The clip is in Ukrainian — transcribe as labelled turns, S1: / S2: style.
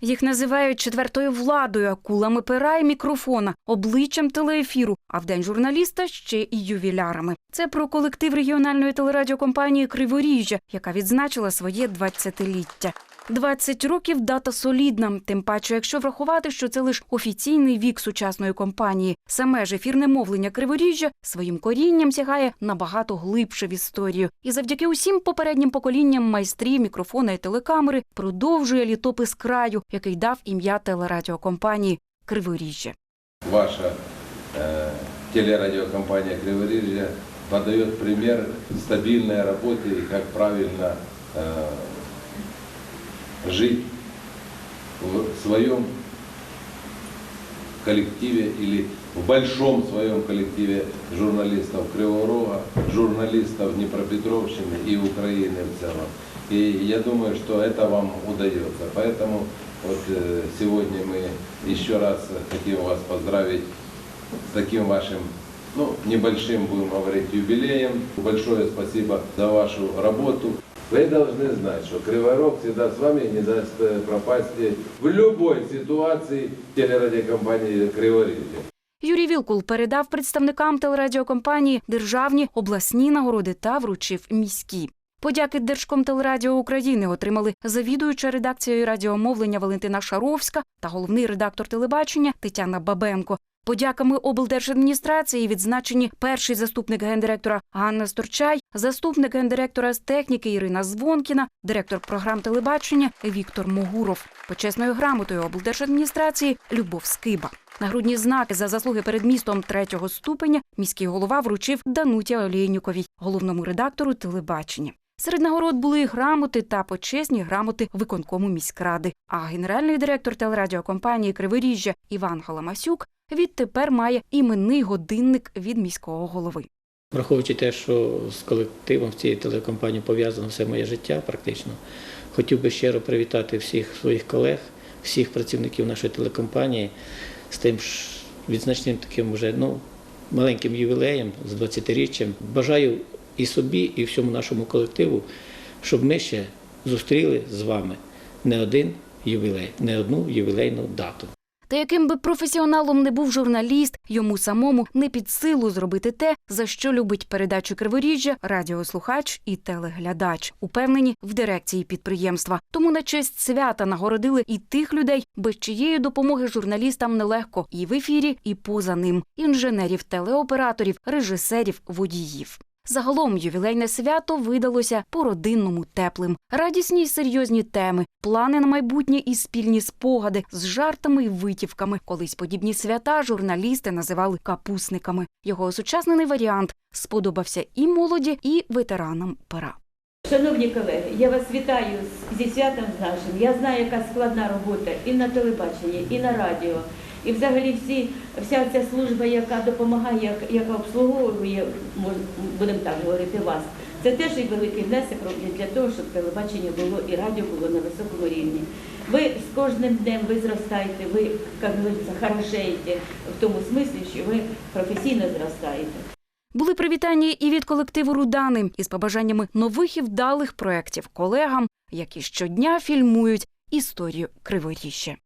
S1: Їх називають четвертою владою, акулами пера і мікрофона, обличчям телеефіру, а в день журналіста ще і ювілярами. Це про колектив регіональної телерадіокомпанії Криворіжжя, яка відзначила своє 20-ліття. 20 років дата солідна, тим паче, якщо врахувати, що це лише офіційний вік сучасної компанії. Саме ж ефірне мовлення Криворіжжя своїм корінням сягає набагато глибше в історію. І завдяки усім попереднім поколінням майстрів, мікрофона і телекамери продовжує літопис краю, який дав ім'я телерадіокомпанії Криворіжжя.
S2: Ваша э, телерадиокомпания «Криворижье» подает пример стабильной работе и как правильно э, жить в своем коллективе или в большом своем коллективе журналистов Кривого Рога, журналистов Днепропетровщины и Украины в целом. И я думаю, что это вам удается. Поэтому вот э, сегодня мы еще раз хотим вас поздравить с таким вашим, ну, небольшим, будем говорить, юбилеем. Большое спасибо за вашу работу. Вы должны знать, что Кривой Рог всегда с вами и не даст э, пропасть в любой ситуации телерадиокомпании Криворижье.
S1: Юрій Вілкул передав представникам телерадіокомпанії державні обласні нагороди та вручив міські. Подяки Держкомтелерадіо України отримали завідуюча редакцією радіомовлення Валентина Шаровська та головний редактор телебачення Тетяна Бабенко. Подяками облдержадміністрації відзначені перший заступник гендиректора Ганна Сторчай, заступник гендиректора з техніки Ірина Звонкіна, директор програм телебачення Віктор Могуров. Почесною грамотою облдержадміністрації Любов Скиба. Нагрудні знаки за заслуги перед містом третього ступеня міський голова вручив Дануті Олєнюковій, головному редактору телебачення. Серед нагород були грамоти та почесні грамоти виконкому міськради. А генеральний директор телерадіокомпанії Криворіжжя Іван Халамасюк відтепер має іменний годинник від міського голови.
S3: Враховуючи те, що з колективом цієї телекомпанії пов'язано все моє життя, практично, хотів би щиро привітати всіх своїх колег, всіх працівників нашої телекомпанії з тим ж відзначним таким вже ну, маленьким ювілеєм з 20-річчям. Бажаю і собі, і всьому нашому колективу, щоб ми ще зустріли з вами не один ювілей, не одну ювілейну дату.
S1: Та яким би професіоналом не був журналіст, йому самому не під силу зробити те, за що любить передачу Криворіжжя, радіослухач і телеглядач, упевнені в дирекції підприємства. Тому на честь свята нагородили і тих людей, без чиєї допомоги журналістам нелегко і в ефірі, і поза ним інженерів, телеоператорів, режисерів, водіїв. Загалом ювілейне свято видалося по-родинному теплим. Радісні й серйозні теми, плани на майбутнє і спільні спогади з жартами й витівками. Колись подібні свята журналісти називали капусниками. Його осучаснений варіант сподобався і молоді, і ветеранам пера.
S4: Шановні колеги, я вас вітаю зі святом з нашим. Я знаю, яка складна робота і на телебаченні, і на радіо. І взагалі всі, вся ця служба, яка допомагає, яка обслуговує, будемо так говорити, вас. Це теж і великий внесок роблять для того, щоб телебачення було і радіо було на високому рівні. Ви з кожним днем ви зростаєте, ви, як говориться, хорошеєте в тому смислі, що ви професійно зростаєте.
S1: Були привітання і від колективу Рудани із побажаннями нових і вдалих проєктів колегам, які щодня фільмують історію Криворіжжя.